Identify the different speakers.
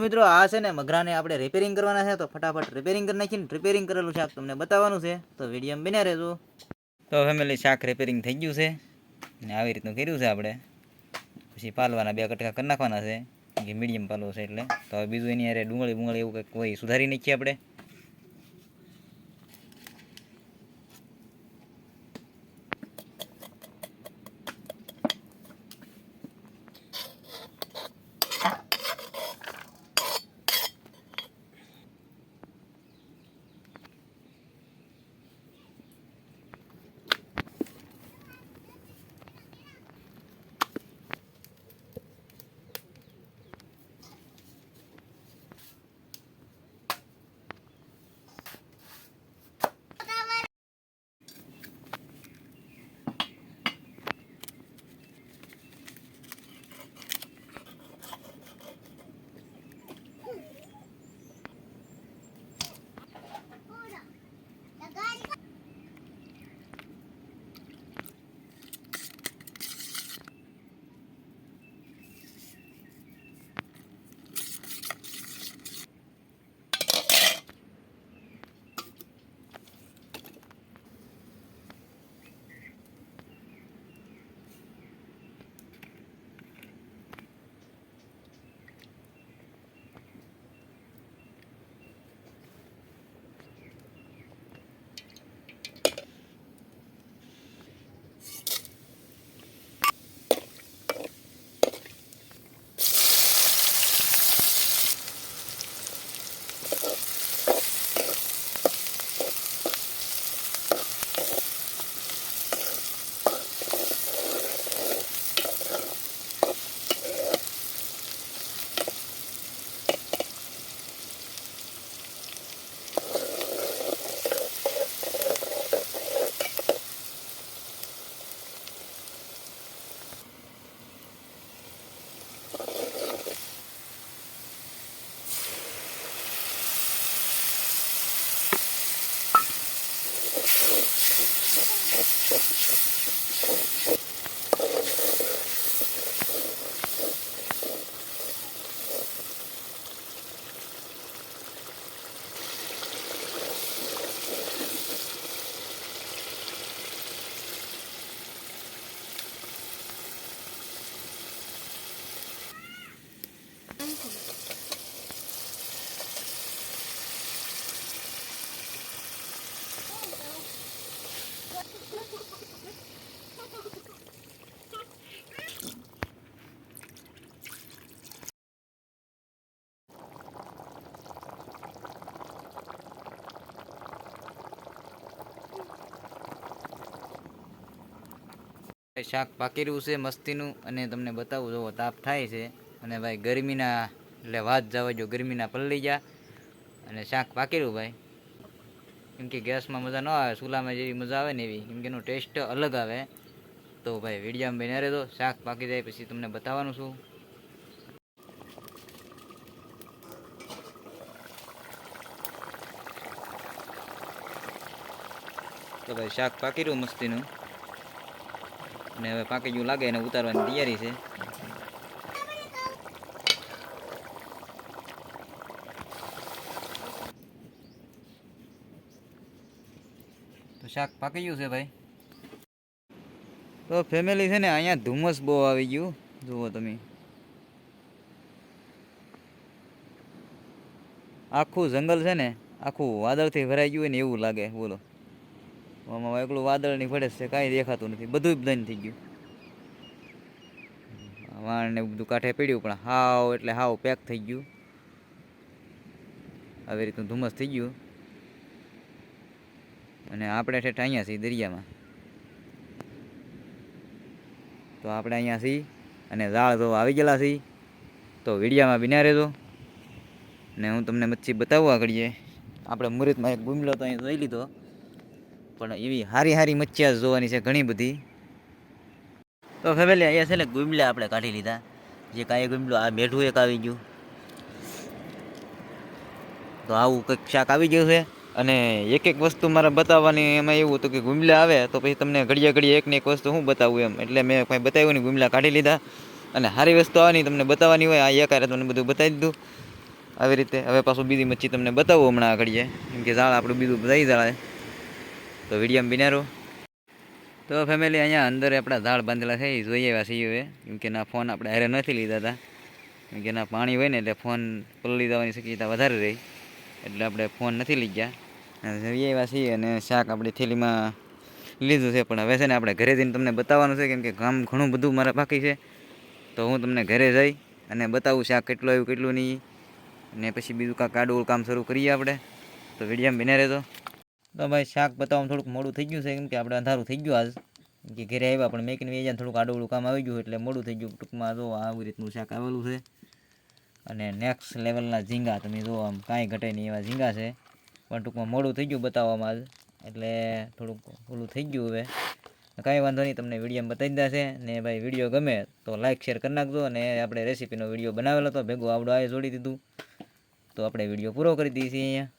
Speaker 1: મિત્રો આ છે ને મગરાને આપણે રિપેરિંગ કરવાના છે, તો ફટાફટ રિપેરિંગ કરી નાખીને રિપેરિંગ કરેલું શાક તમને બતાવવાનું છે. તો વીડિયો બન્યા રહેજો. તો ફેમિલી શાક રિપેરિંગ થઈ ગયું છે. ને આવી રીતનું કર્યું છે આપણે. પછી પાલવાના બે કટકા કરી નાખવાના છે. કે મીડિયમ પાલવો છે એટલે. તો બીજું એની યારે ડુંગળી બુંગળી એવું કંઈક કોઈ સુધારી નાખીએ આપણે. શાક પાકી રહ્યું છે મસ્તીનું અને તમને બતાવું જોવો તાપ થાય છે. અને ભાઈ, ગરમીના, એટલે વાત જવા જો ગરમીના પલ્લી જા અને શાક પાકી રહ્યું ભાઈ. કેમ કે ગેસમાં મજા ન આવે ચૂલામાં જેવી મજા આવે ને એવી. કેમ એનો ટેસ્ટ અલગ આવે. તો ભાઈ, વિડીયામાં બન્યા રહેતો શાક પાકી જાય, પછી તમને બતાવવાનું છું. તો ભાઈ, શાક પાકી રહ્યું મસ્તીનું. અને હવે પાકી જેવું લાગે, એને ઉતારવાની તૈયારી છે. તો શાક પાકી ગયું છે ભાઈ? તો ફેમિલી છે ને, અહીંયા ધુમ્મસ બહુ આવી ગયું. જુઓ તમે. આખું જંગલ છે ને, આખું વાદળથી ભરાઈ ગયું ને એવું લાગે, બોલો. આમાં એકલું વાદળની પડે છે, કાંઈ દેખાતું નથી. બધું બંધ થઈ ગયું. વાણ ને બધું કાંઠે પડ્યું, પણ હાવ એટલે હાવ પેક થઈ ગયું. આવી રીતનું ધુમ્મસ થઈ ગયું. અને આપણે ઠેઠ અહીંયા છીએ દરિયામાં. તો આપણે અહીંયા છીએ અને ઝાડ તો આવી ગયેલા છીએ. તો વિડીયામાં બિના રહેજો. ને હું તમને મચ્છી બતાવવા કરીએ આપણે મુહૂર્તમાં એક ગુમલો તો અહીં જોઈ લીધો. પણ એવી હારી હારી મચ્છિયા જોવાની છે ઘણી બધી. તો ફેમિલી અહીંયા છે ને ગુમલા આપણે કાઢી લીધા. જે કાંઈ ગુમલો, આ મેઢું એક આવી ગયું. તો આવું કંઈક શાક આવી ગયું છે. અને એક એક વસ્તુ મારે બતાવવાની એમાં એવું હતું કે ગુમલા આવે તો પછી તમને ઘડિયા ઘડીએ એકને એક વસ્તુ હું બતાવું એમ. એટલે મેં કંઈ બતાવ્યું નહીં, ગુમલા કાઢી લીધા. અને સારી વસ્તુ આવવાની તમને બતાવવાની હોય, આ એકારે તમને બધું બતાવી દીધું. આવી રીતે હવે પાછું બીજી મચ્છી તમને બતાવું હમણાં ઘડીએ. કેમ કે ઝાડ આપણું બીજું બધાય જાય તો વિડીયામાં બિનારો. તો ફેમિલી અહીંયા અંદર આપણા ઝાડ બાંધેલા છે એ જોઈએ એવા છીએ હવે કેમ કે ના ફોન આપણે હારે નથી લીધા હતા કેમ કે ના પાણી હોય ને એટલે ફોન પલળી જવાની શક્યતા વધારે રહી. એટલે આપણે ફોન નથી લઈ ગયા જોઈએ એવા છીએ અને શાક આપણી થેલીમાં લીધું છે, પણ હવે છે ને આપણે ઘરે જઈને તમને બતાવવાનું છે, કેમ કે કામ ઘણું બધું મારા બાકી છે. તો હું તમને ઘરે જઈ અને બતાવું શાક કેટલું આવ્યું, કેટલું નહીં. અને પછી બીજું કાંઈક આડું કામ શરૂ કરીએ આપણે. તો વિડીયામાં બિને રહેતો તો ભાઈ શાક બતાવવામાં થોડુંક મોડું થઈ ગયું છે, કેમ કે આપણે અંધારું થઈ ગયું આજ. કે ઘરે આવ્યા, પણ મેં મેકીને વેજાને થોડુંક આડું કામ આવી ગયું એટલે મોડું થઈ ગયું. ટૂંકમાં જો આવી રીતનું શાક આવેલું છે. અને નેક્સ્ટ લેવલના ઝીંગા, તમે જો આમ કાંઈ ઘટે નહીં એવા ઝીંગા છે. પણ ટૂંકમાં મોડું થઈ ગયું બતાવવામાં જ એટલે થોડુંક ઓલું થઈ ગયું હવે. કાંઈ વાંધો નહીં, તમને વિડીયોમાં બતાવી દેશે ને ભાઈ વીડિયો ગમે તો લાઇક શેર કરી નાખજો. અને આપણે રેસીપીનો વીડિયો બનાવેલો હતો, ભેગો આવડો આવે જોડી દીધું. તો આપણે વીડિયો પૂરો કરી દઈએ અહીંયા.